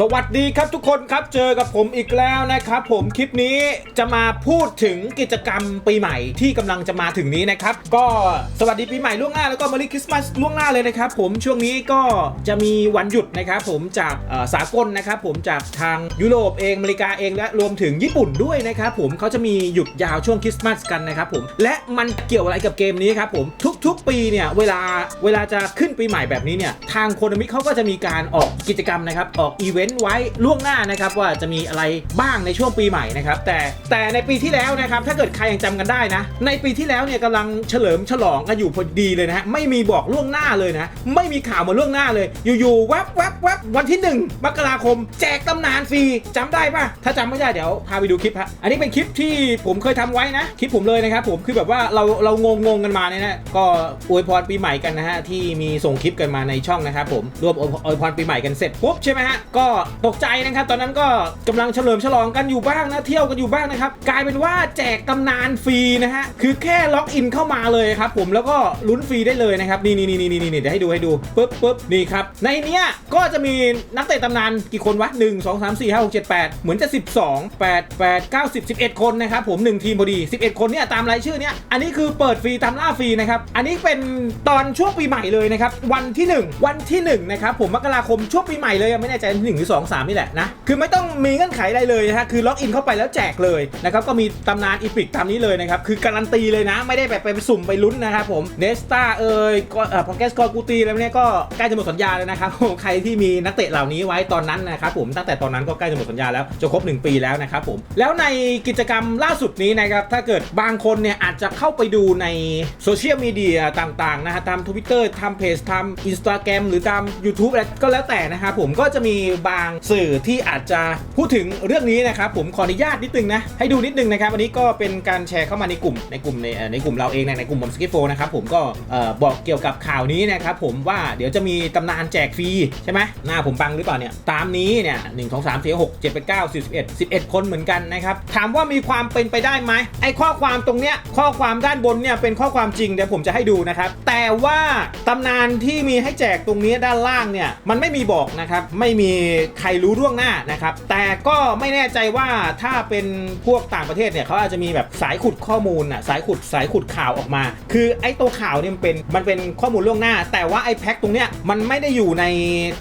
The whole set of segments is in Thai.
สวัสดีครับทุกคนครับเจอกับผมอีกแล้วนะครับ ผมคลิปนี้จะมาพูดถึงกิจกรรมปีใหม่ที่กำลังจะมาถึงนี้นะครับ ก็สวัสดีปีใหม่ล่วงหน้าแล้วก็ม r ริคริสต์มาสล่วงหน้าเลยนะครับ ผมช่วงนี้ก็จะมีวันหยุดนะครับ ผมจากสากลนะครับ ผมจากทางยุโรปเองอเมริกาเองและรวมถึงญี่ปุ่นด้วยนะครับ ผมเขาจะมีหยุดยาวช่วงคริสต์มาสกันนะครับผมและมันเกี่ยวอะไรกับเกมนี้ครับผมทุก ๆ ปีเนี่ยเวลาเวลาจะขึ้นปีใหม่แบบนี้เนี่ยทางโคนมิเขาก็จะมีการออกกิจกรรมนะครับออกอีเวนต์ไว้ล่วงหน้านะครับว่าจะมีอะไรบ้างในช่วงปีใหม่นะครับแต่แต่ในปีที่แล้วนะครับถ้าเกิดใครยังจำกันได้นะ ในปีที่แล้วเนี่ยกำลังเฉลิมฉลองกันอยู่พอดีเลยนะฮะไม่มีบอกล่วงหน้าเลยนะไม่มีข่าวมาล่วงหน้าเลย อยู่ๆแวบแวบแวบวันที่ 1 มกราคม แจกตำนานฟรีจำได้ปะถ้าจำไม่ได้เดี๋ยวพาไปดูคลิปฮะอันนี้เป็นคลิปที่ผมเคยทำไว้นะคลิปผมเลยนะครับผมคือแบบว่าเราเรางงงกันมาเนี่ยนะก็อวยพรปีใหม่กันนะฮะที่มีส่งคลิปกันมาในช่องนะครับผมรวมอวยพรปีใหม่กันเสร็จปุ๊บใช่ไหมฮะก็ตกใจนะครับ ตอนนั้นก็กำลังเฉลิมฉลองกันอยู่บ้างนะเที่ยวกันอยู่บ้างนะครับ กลายเป็นว่าแจกตำนานฟรีนะฮะคือแค่ล็อกอินเข้ามาเลยครับผมแล้วก็ลุ้นฟรีได้เลยนะครับนี่นี่นี่นี่นี่เดี๋ยวให้ดูให้ดูปุ๊บปุ๊บนี่ครับในเนี้ยก็จะมีนักเตะตำนานกี่คนวะ1 2 3 4 5 6 7 8เจ็ดแปดเหมือนจะ12 8 8 9 10 11คนนะครับผม1ทีมพอดี11คนเนี่ยตามรายชื่อเนี้ยอันนี้คือเปิดฟรีตามล่าฟรีนะครับอันนี้เป็นตอนช่วงปีใหม่เลยนะครับวันที่ 1 วันที่1นะครับผมมกราคมช่วงปีใหม่เลยไม่แน่ใจที่หนึ่งหรือ2 3นี่แหละนะ คือไม่ต้องมีเงื่อนไขอะไรเลยนะฮะคือล็อกอินเข้าไปแล้วแจกเลยนะครับก็มีตำนานอีพิกตามนี้เลยนะครับคือการันตีเลยนะ ไม่ได้แบบไปสุ่มไปลุ้นนะครับผมเนสตาเอ่ยก็เอ่อพอแกสกอร์กูตีอะไรเนี้ยก็ใกล้จะหมดสัญญาแล้วนะครับผมใครที่มีนักเตะเหล่านี้ไว้ตอนนั้นนะครับผมตั้งแต่ตอนนั้นก็ใกล้จะหมดสัญญาแล้วจะครบ 1 ปีแล้วนะครับผมแล้วในกิจกรรมล่าสุดนี้นะครับถ้าเกิดบางคนเนี่ยอาจจะเข้าไปดูในโซเชียลมีเดียต่างๆนะฮะตาม Twitter ทำเพจทำ Instagram หรือตาม YouTube อะไรก็แล้วแต่นะครับผมก็จะมีบางสื่อที่อาจจะพูดถึงเรื่องนี้นะครับผมขออนุญาตนิดนึงนะให้ดูนิดนึงนะครับอันนี้ก็เป็นการแชร์เข้ามาในกลุ่มในกลุ่มในในกลุ่มเราเองในในกลุ่มบอมสกิโฟนะครับผมก็บอกเกี่ยวกับข่าวนี้นะครับผมว่าเดี๋ยวจะมีตำนานแจกฟรีใช่ไหมหน้าผมบังหรือเปล่าเนี่ยตามนี้เนี่ยหนึ่งสองสามสี่หกเจ็ดแปดเก้าสิบสิบเอ็ดสิบเอ็ดคนเหมือนกันนะครับถามว่ามีความเป็นไปได้ไหมไอ้ข้อความตรงเนี้ยข้อความด้านบนเนี่ยเป็นข้อความจริงเดี๋ยวผมจะให้ดูนะครับแต่ว่าตำนานที่มีให้แจกตรงนี้ด้านล่างเนี่ยมันไม่มีบอกนะครับไม่มีใครรู้ล่วงหน้านะครับ แต่ก็ไม่แน่ใจว่าถ้าเป็นพวกต่างประเทศเนี่ยเขาอาจจะมีแบบสายขุดข้อมูลอะสายขุดสายขุดข่าวออกมา คือไอ้ตัวข่าวเนี่ยมันเป็นมันเป็นข้อมูลล่วงหน้า แต่ว่าไอ้แพ็คตรงเนี้ยมันไม่ได้อยู่ใน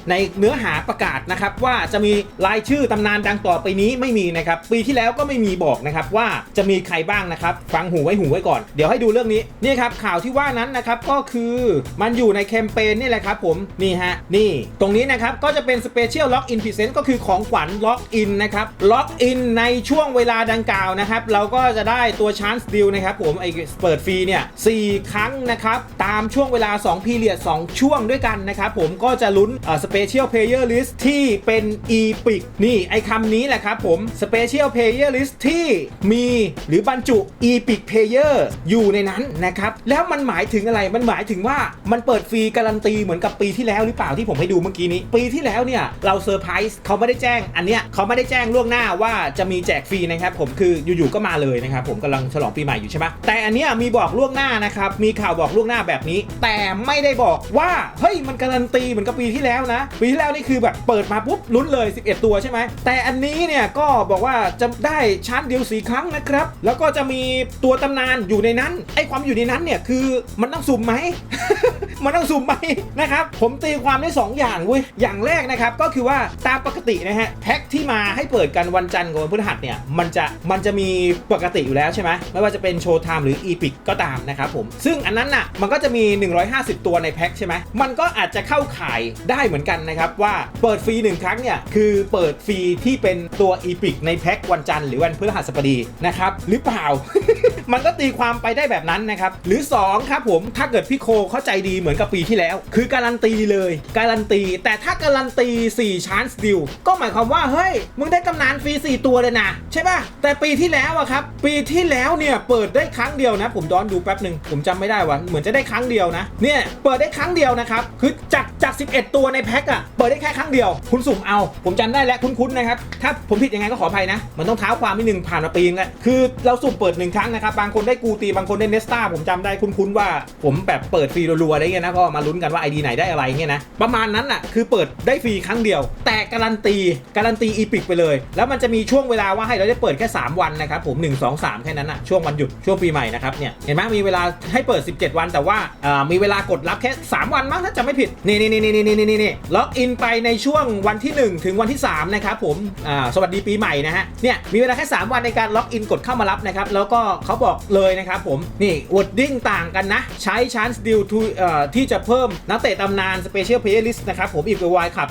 ในเนื้อหาประกาศนะครับว่าจะมีรายชื่อตำนานดังต่อไปนี้ไม่มีนะครับปีที่แล้วก็ไม่มีบอกนะครับว่าจะมีใครบ้างนะครับฟังหูไว้หูไว้ก่อนเดี๋ยวให้ดูเรื่องนี้นี่ครับข่าวที่ว่านั้นนะครับก็คือมันอยู่ในแคมเปญนี่แหละครับผมนี่ฮะนี่ตรงนี้นะครับก็จะเป็นสเปเชียลล็อกอินพรีเซนต์ก็คือของขวัญล็อกอินนะครับล็อกอินในช่วงเวลาดังกล่าวนะครับ เราก็จะได้ตัวช a น c ์ดิลนะครับผมไอเปิดฟรีเนี่ย4ครั้งนะครับ ตามช่วงเวลา2 p ีเรียด 2 ช่วงด้วยกันนะครับ ผมก็จะลุ้นสเปเชียลเพลเยอร์ลิสที่เป็น e p i c นี่ไอคำนี้แหละครับผมสเปเชียลเพลเยอร์ลิสที่มีหรือบรรจุ e p i c Player อยู่ในนั้นนะครับ แล้วมันหมายถึงอะไรมันหมายถึงว่ามันเปิดฟรีการันตีเหมือนกับปีที่แล้วหรือเปล่าที่ผมให้ดูเมื่อกี้นี้ ปีที่แล้วเนี่ยเราเซอร์ไพรส์เขาไม่ได้แจ้งอันเนี้ยเขาไม่ได้แจ้งล่วงหน้าว่าจะมีแจกฟรีนะครับผมคืออยู่ๆก็มาเลยนะครับผมกำลังฉลองปีใหม่อยู่ใช่ไหมแต่อันเนี้ยมีบอกล่วงหน้านะครับมีข่าวบอกล่วงหน้าแบบนี้ แต่ไม่ได้บอกว่าเฮ้ยมันการันตีเหมือนกับปีที่แล้วนะ ปีที่แล้วนี่คือแบบเปิดมาปุ๊บลุ้นเลย 11 ตัวใช่ไหมแต่อันนี้เนี่ยก็บอกว่าจะได้ชาร์จเดียวสีครั้งนะครับแล้วก็จะมีตัวตำนานอยู่ในนั้นไอ้ความอยู่ในนั้นเนี่ยคือมันต้องสุ่มไหมมันต้องสุ่มไหมนะครับผมตีความได้ 2 อย่างเว้ยอย่างแรกนะครับก็คือว่าตามปกตินะฮะแพ็คที่มาให้เปิดกันวันจันทร์กับวันพฤหัสเนี่ยมันจะมันจะมีปกติอยู่แล้วใช่ไหมไม่ว่าจะเป็นโชว์ไทม์หรืออีพิกก็ตามนะครับผมซึ่งอันนั้นน่ะมันก็จะมี 150 ตัวในแพ็คใช่ไหมมันก็อาจจะเข้าขายได้เหมือนกันนะครับว่าเปิดฟรีหนึ่งครั้งเนี่ยคือเปิดฟรีที่เป็นตัวอีพิกในแพ็ควันจันทร์หรือวันพฤหัสบดีนะครับหรือเปล่า มันก็ตีความไปได้แบบนั้นนะครับหรือ 2 ครับผมถ้าเกิดพี่โคเข้าใจดีเหมือนกับปีที่แล้ว คือการันตีเลย การันตี แต่ถ้าการันตี4ชานส์ดิวก็หมายความว่าเฮ้ย มึงได้ตำนานฟรี 4 ตัวเลยนะ ใช่ป่ะ แต่ปีที่แล้วอะครับ ปีที่แล้วเนี่ยเปิดได้ครั้งเดียวนะ ผมย้อนดูแป๊บหนึ่งผมจำไม่ได้ว่าเหมือนจะได้ครั้งเดียวนะ เนี่ยเปิดได้ครั้งเดียวนะครับ คือจากจาก 11 ตัวในแพ็คอะเปิดได้แค่ครั้งเดียว คุณสุ่มเอา ผมจำได้และคุ้นๆนะครับ ถ้าผมผิดยังไงก็ขออภัยนะ มันต้องเท้าความนิดนึงผ่านมาปีนึงแล้วคือเราสุ่มเปิดหนึ่งครั้งนะครับ บางคนได้กูตี บางคนได้เนสตาผมจำได้คุ้นๆว่า ผมแบบเปิดฟรีรัวๆอะไรเงี้ยนะ ก็มาลุ้นกันว่าไอดีไหนได้อะไรเงี้ยนะ ประมาณนั้นอะคือเปิดได้ฟรีครั้งเดียวแต่การันตีการันตีอีพิกไปเลย แล้วมันจะมีช่วงเวลาว่าให้เราได้เปิดแค่ 3 วันนะครับผม 1 2 3 แค่นั้นอะช่วงวันหยุดช่วงปีใหม่นะครับเนี่ยเห็นไหมมีเวลาให้เปิด 17 วันแต่ว่ามีเวลากดรับแค่ 3 วันมั้งถ้าจำไม่ผิดนี่นี่นี่นี่นี่นี่นี่ล็อกอินไปในช่วงวันที่ 1 ถึงวันที่3นะครับผมสวัสดีปีใหม่นะฮะเนี่ยมีเวลาแค่ 3 วันในการล็อกอินกดเข้ามารับนะครับแล้วก็เขาบอกเลยนะครับผมนี่วอดดิ้งต่างกันนะ ใช้ chance deal to เอ่อที่จะเพิ่มนักเตะตำนาน special player list นะครับผมอีกวายขับ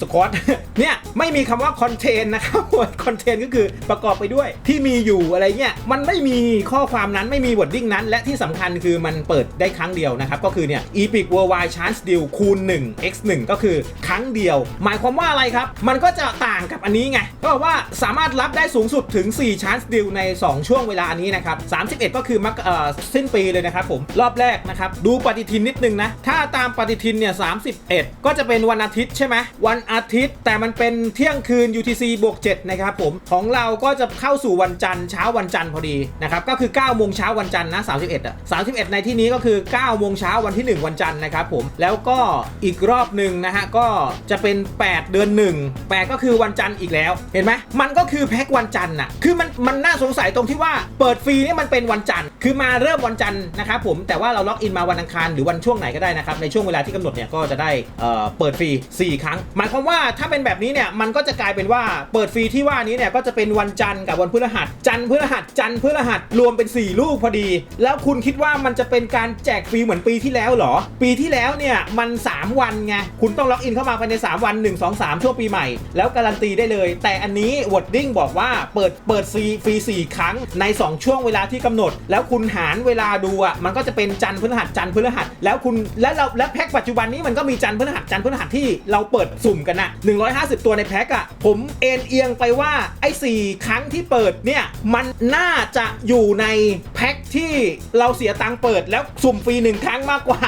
to your squad squad เนี่ยไม่มีคำว่า contain นะครับ contain ก็คือประกอบไปด้วยที่มีอยู่อะไรเงี้ยมันไม่มีข้อความนั้นไม่มี wording นั้น และที่สำคัญคือมันเปิดได้ครั้งเดียวนะครับ ก็คือเนี่ย epic worldwide chance deal คูณ 1 x 1ก็คือครั้งเดียว หมายความว่าอะไรครับ มันก็จะต่างกับอันนี้ไง ก็ว่าสามารถรับได้สูงสุดถึง 4 chance deal ใน 2 ช่วงเวลานี้นะครับ 31 ก็คือมักเอ่อสิ้นปีเลยนะครับผมรอบแรกนะครับ ดูปฏิทินนิดนึงนะ ถ้าตามปฏิทินเนี่ย31 ก็จะเป็นวันอาทิตย์ใช่ไหมวันอาทิตย์ แต่มันเป็นเที่ยงคืน UTC บวก7นะครับผมของเราก็จะเข้าสู่วันจันทร์เช้าวันจันทร์พอดีนะครับก็คือ9โมงเช้าวันจันทร์นะ31อะ31 ในที่นี้ก็คือ9โมงเช้าวันที่ 1 วันจันทร์นะครับผมแล้วก็อีกรอบหนึ่งนะฮะก็จะเป็น 8 เดือน 1 8 ก็คือวันจันทร์อีกแล้วเห็นไหมมันก็คือแพ็ควันจันทร์น่ะคือมันมันน่าสงสัยตรงที่ว่าเปิดฟรีนี่มันเป็นวันจันทร์คือมาเริ่มวันจันทร์นะครับผมแต่ว่าเราล็อกอินมาวันอังคารหรือวันช่วงไหนก็ได้นะครับในช่วงเวลาที่กำหนดเนี่ยก็จะได้เเปิดฟรี 4 ครั้ง หมายความว่าถ้าเป็นแบบนี้เนี่ยมันก็จะกลายเป็นว่าเปิดฟรีที่ว่านี้เนี่ยก็จะเป็นวันจันทร์กับวันพฤหัส จันทร์พฤหัสจันทร์พฤหัสรวมเป็น 4 ลูกพอดี แล้วคุณคิดว่ามันจะเป็นการแจกฟรีเหมือนปีที่แล้วหรอ ปีที่แล้วเนี่ยมัน 3 วันไงคุณต้องล็อกอินเข้ามาภายใน 3 วัน 1 2 3 ช่วงปีใหม่ แล้วการันตีได้เลย แต่อันนี้วอดดิ้งบอกว่าเปิดเปิดฟรีฟรี4ครั้งใน 2 ช่วงเวลาที่กำหนดแล้วคุณหารเวลาดูอะมันก็จะเป็นจันทร์พฤหัสจันทร์พฤหัส แล้วคุณและเราและแพ็คปัจจุบันนี้มันก็มีจันทร์พฤหัสจันทร์พฤหัสที่เราเปิดสุ่มกันนะ150 ตัวในแพ็คอะผมเอ็นเอียงไปว่าไอ้4ครั้งที่เปิดเนี่ยมันน่าจะอยู่ในแพ็คที่เราเสียตังค์เปิดแล้วสุ่มฟรีหนึ่งครั้งมากกว่า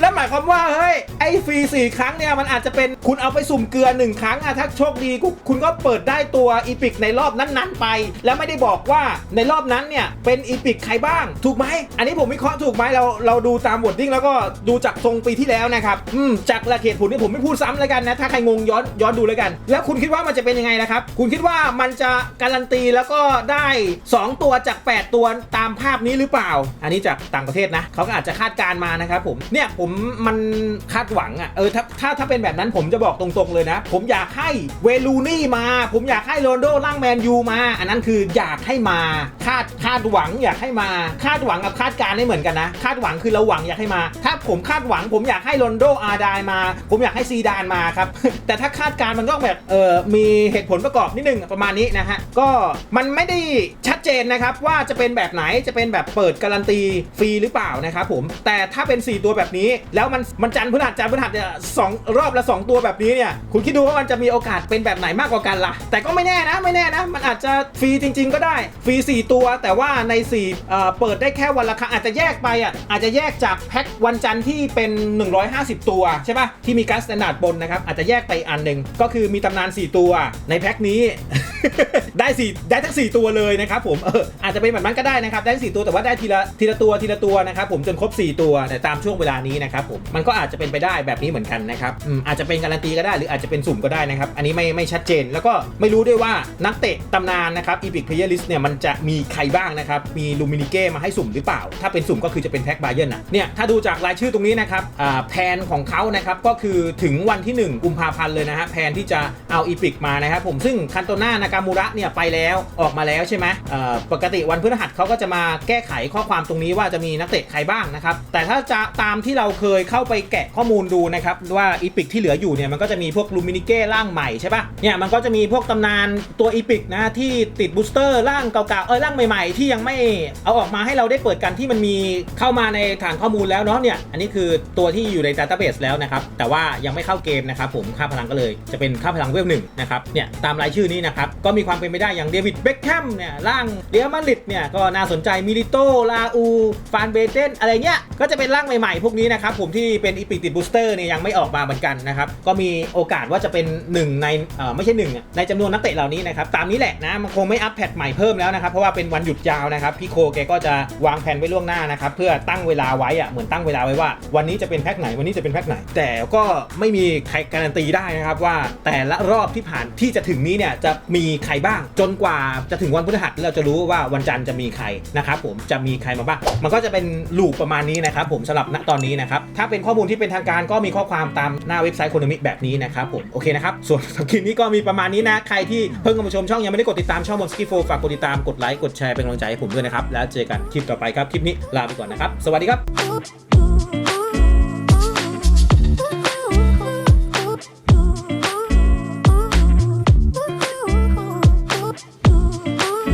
แล้วหมายความว่าเฮ้ยไอ้ฟรีสี่ครั้งเนี่ยมันอาจจะเป็นคุณเอาไปสุ่มเกลือหนึ่งครั้งอะถ้าโชคดีคุณคุณก็เปิดได้ตัวอีพิกในรอบนั้นๆไป แล้วไม่ได้บอกว่าในรอบนั้นเนี่ยเป็นอีพิกใครบ้าง ถูกไหม อันนี้ผมวิเคราะห์ถูกไหมเราเราดูตามบทดิ้งแล้วก็ดูจากทรงปีที่แล้วนะครับอืมจากหลักเหตุผลนี่ผมไม่พูดซ้ำแล้วกันนะถ้าใครงงย้อนย้อนดูแล้วกัน แล้วคุณคิดว่ามันจะเป็นยังไงนะครับคุณคิดว่ามันจะการันตีแล้วก็ได้ 2 ตัวจาก 8 ตัวตามภาพนี้หรือเปล่า อันนี้จากต่างประเทศนะเขาก็อาจจะคาดการมานะครับผมเนี่ยผมมันคาดหวังอะ่ะเออถ้าถ้าถ้าเป็นแบบนั้นผมจะบอกตรงๆเลยนะ ผมอยากให้เวลูนี่มา ผมอยากให้โรนโดร่างแมนยูมา อันนั้นคืออยากให้มาคาดคาดหวังอยากให้มา คาดหวังกับคาดการณ์ไม่เหมือนกันนะ คาดหวังคือเราหวังอยากให้มา ถ้าผมคาดหวังผมอยากให้โรนโดอาร์ไดมา ผมอยากให้ซีดานมาครับ แต่ถ้าคาดการณ์มันก็แบบเออมีเหตุผลประกอบนิดนึงประมาณนี้นะฮะ ก็มันไม่ได้ชัดเจนนะครับว่าจะเป็นแบบไหนจะเป็นแบบเปิดการันตีฟรีหรือเปล่านะครับผม แต่ถ้าเป็น 4 ตัวแบบนี้ แล้วมันมันจันทร์พฤหัสจันทร์พฤหัสเนี่ยสองรอบละ 2 ตัวแบบนี้เนี่ยคุณคิดดูว่ามันจะมีโอกาสเป็นแบบไหนมากกว่ากันล่ะ แต่ก็ไม่แน่นะไม่แน่นะ มันอาจจะฟรีจริง ๆ ก็ได้ฟรี4 ตัว แต่ว่าใน 4เปิดได้แค่วันละครั้งอาจจะแยกไปอะอาจจะแยกจากแพ็ควันจันทร์ที่เป็น 150 ตัวใช่ปะที่มีการสแตนดาร์ดบนนะครับอาจจะแยกไปอันหนึ่งก็คือมีตำนาน 4 ตัวในแพ็คนี้ ได้สี่ได้ทั้ง4 ตัวเลยนะครับผมเอออาจจะเป็นแบบนั้นก็ได้นะครับได้4ตัวแต่ว่าได้ทีละทีละตัวทีละตัวนะครับผมจนครบ 4 ตัวแต่ตามช่วงเวลานี้นะครับผมมันก็อาจจะเป็นไปได้แบบนี้เหมือนกันนะครับอาจจะเป็นการันตีก็ได้หรืออาจจะเป็นสุ่มก็ได้นะครับอันนี้ไม่ไม่ชัดเจน แล้วก็ไม่รู้ด้วยว่านักเตะตำนานนะครับ Epic Player List เนี่ยมันจะมีใครบ้างนะครับมีลูมินิเก้มาให้สุ่มหรือเปล่า ถ้าเป็นสุ่มก็คือจะเป็นแพ็คบาเยนนะเนี่ยถ้าดูจากรายชื่อตรงนี้นะครับแพนของเขานะครับก็คือถึงวันที่ 1 กุมภาพันธ์เลยนะฮะแพนที่จะเอาอีพิกมานะครับผมซึ่งคันโตน่านากามูระเนี่ยไปแล้วออกมาแล้วใช่ไหมปกติวันพฤหัสเขาก็จะมาแก้ไขข้อความตรงนี้ว่าจะมีนักเตะใครบ้างนะครับแต่ถ้าจะตามที่เราเคยเข้าไปแกะข้อมูลดูนะครับว่าอีพิกที่เหลืออยู่เนี่ยมันก็จะมีพวกลูมินิเก้ร่างใหม่ใช่ปะเนี่ยมันก็จะมีพวกตำนานตัวอีพิกนะที่ติดบูสเตอร์ร่างเก่าๆเออร่างใหม่ๆ ที่ยังไม่เอาออกมาให้เราได้เปิดกันที่มันมีเข้ามาในฐานข้อมูลแล้วเนาะเนี่ย อันนี้คือตัวที่อยู่ในดัตต้าเบสแล้วนะครับ แต่ว่ายังไม่เข้าเกมนะครับผมค่าพลังก็เลยจะเป็นค่าพลังเวลหนึ่งนะครับเนี่ยตามรายชื่อนี้นะครับ ก็มีความเป็นไปได้อย่างเดวิดเบคแฮมเนี่ยร่างเดียมาริดเนี่ยก็น่าสนใจมิลิโตลาอูฟานเบเตนอะไรเงี้ยก็จะเป็นร่างใหม่ๆ พวกนี้นะครับผมที่เป็นอีพิติดบูสเตอร์เนี่ยยังไม่ออกมาเหมือนกันนะครับก็มีโอกาสว่าจะเป็นหนึ่งในเอ่อไม่ใช่หนึ่งในจำนวนนักเตะเหล่านี้นะครับตามนี้แหละนะมันคงไม่อัปแพทใหม่เพิ่มแล้วนะครับเพราะว่าเป็นวันหยุดยาวนะครับพี่โคแกก็จะวางแผนไว้ล่วงหน้านะครับเพื่อตั้งเวลาไว้อะเหมือนตั้งเวลาไว้ว่า วันนี้จะเป็นแพ็คไหนวันนี้จะเป็นแพ็คไหน แต่ก็ไม่มีใครการันตีได้นะครับว่าแต่ละรอบที่ผ่านที่จะถึงนี้เนี่ยจะมีใครบ้าง จนกว่าจะถึงวันพฤหัสเราจะรู้ว่าวันจันทร์จะมีใครนะครับผมจะมีใครมาบ้างมันก็จะเป็นลูปประมาณนี้นะครับผมสำหรับณตอนนี้นะครับถ้าเป็นข้อมูลที่เป็นทางการก็มีข้อความตามหน้าเว็บไซต์โคโนมิแบบนี้นะครับผมโอเคนะครับส่วนสำหรับคลิปนี้ก็มีประมาณนี้นะใครที่เพิ่งเข้ามาชมช่องยังไม่ได้กดติดตามช่องบนสกิโฟฝากกดติดตามกดไลค์กดแชร์เป็นกำลังใจให้ผมด้วยนะครับแล้วเจอกันคลิปต่อไปครับ คลิปนี้ลาไปก่อนนะครับ สวัสดีครับ